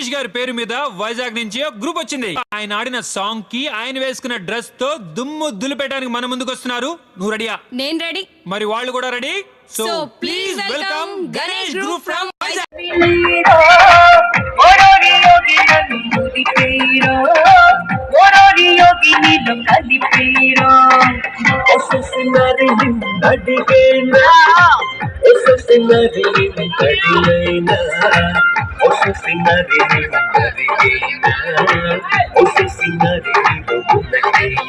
గణేష్ గారి పేరు మీద వైజాగ్ నుంచి ఒక గ్రూప్ వచ్చింది. ఆయన ఆడిన సాంగ్కి ఆయన వేసుకున్న డ్రెస్తో దుమ్ము దులిపేయడానికి మన ముందుకు వస్తున్నారు. నువ్వు రెడీయా నేను రెడీ మరి వాళ్ళు కూడా ready so So, please please welcome welcome Ganesh Ganesh group Group from Vizag ఓరోరి యోగి నన్ను ముదిపేరో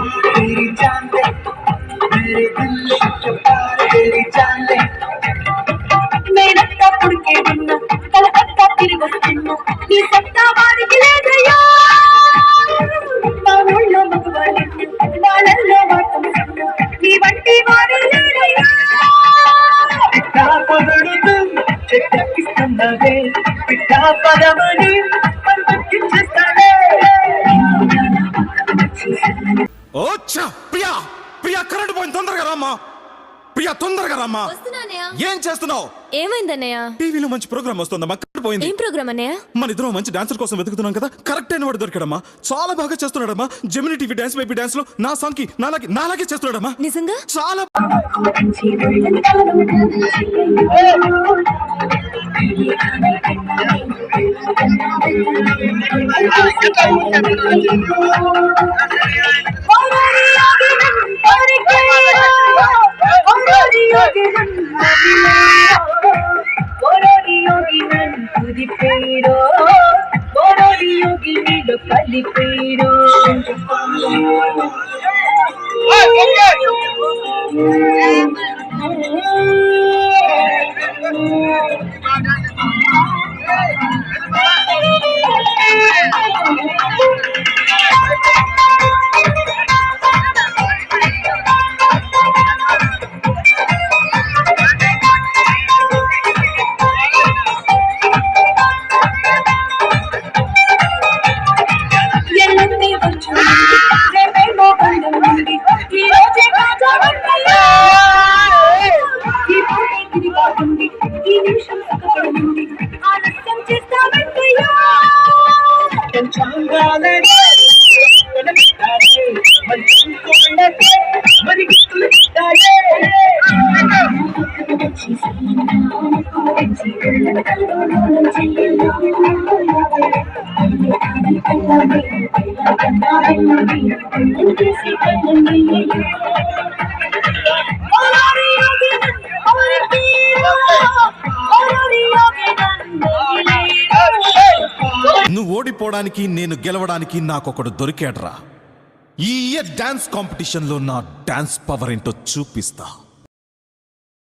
నేనంతా పుడికే ఉన్నా కలకత్తా తిరిగి వస్తున్నా నీ సత్తా వారికి లేదయ్యా. మా ఊళ్ళో మగవాళ్ళెన్నో వాళ్ళల్లో వాటమున్నా నీ వంటి వారు చెట్టెక్కిస్తున్నదే పిట్టా పదమని ఓ! ప్రియా ప్రియా కరెంట్ పోయింది తొందరగా రామ్మా. ప్రియా తొందరగా రామ్మా. వస్తున్నానయ్య ఏం చేస్తున్నావు? ఏమైందన్నయ్య టీవీలో మంచి ప్రోగ్రామ్ వస్తుందమ్మా కరెంట్ పోయింది. ఏం ప్రోగ్రామ్ అన్నయ్య? మన ఇద్దరం మంచి డాన్సర్ కోసం వెతుకుతున్నాం కదా కరెక్ట్ అయిన వాడు దొరికాడమ్మా. చాలా బాగా చేస్తున్నాడమ్మా. జెమిని టీవీ డాన్స్ బేబీ డాన్స్లో నా సాంగ్కి నాలాగే నాలాగే చేస్తున్నాడమ్మా. నిజంగా? చాలా ஒரடியோதி ஒரடியோதி நன் குதிப்பேரோ ஒரடியோதி மீது பள்ளிப்பேரோ Oh, తిరిగా ఉంది ఈ నిమిషం సుఖపడుతుంది ఆలస్యం చేస్తామంటయ్యా పంచాంగాలే ఓడిపోవడానికి నేను గెలవడానికి నాకొకడు దొరికాడ్రా. ఈ ఇయర్ డాన్స్ కాంపిటీషన్లో నా డాన్స్ పవర్ ఏంటో చూపిస్తా.